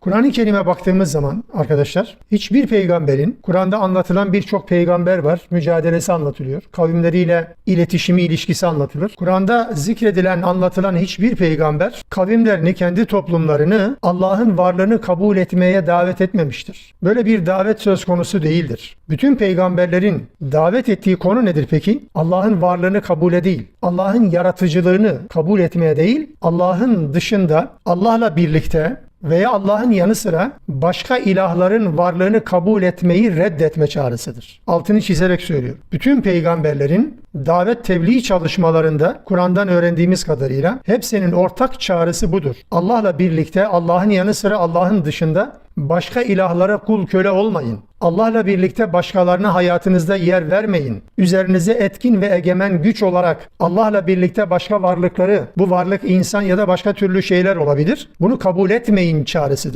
Kur'an-ı Kerim'e baktığımız zaman arkadaşlar hiçbir peygamberin Kur'an'da anlatılan birçok peygamber var. Mücadelesi anlatılıyor. Kavimleriyle iletişimi, ilişkisi anlatılır. Kur'an'da zikredilen, anlatılan hiçbir peygamber kavimlerini, kendi toplumlarını Allah'ın varlığını kabul etmeye davet etmemiştir. Böyle bir davet söz konusu değildir. Bütün peygamberlerin davet ettiği konu nedir peki? Allah'ın varlığını kabule değil, Allah'ın yaratıcılığını kabul etmeye değil, Allah'ın dışında Allah'la birlikte veya Allah'ın yanı sıra başka ilahların varlığını kabul etmeyi reddetme çağrısıdır. Altını çizerek söylüyorum. Bütün peygamberlerin davet tebliğ çalışmalarında Kur'an'dan öğrendiğimiz kadarıyla hepsinin ortak çağrısı budur. Allah'la birlikte Allah'ın yanı sıra Allah'ın dışında başka ilahlara kul köle olmayın. Allah'la birlikte başkalarına hayatınızda yer vermeyin. Üzerinize etkin ve egemen güç olarak Allah'la birlikte başka varlıkları, bu varlık insan ya da başka türlü şeyler olabilir. Bunu kabul etmeyin çağrısıdır.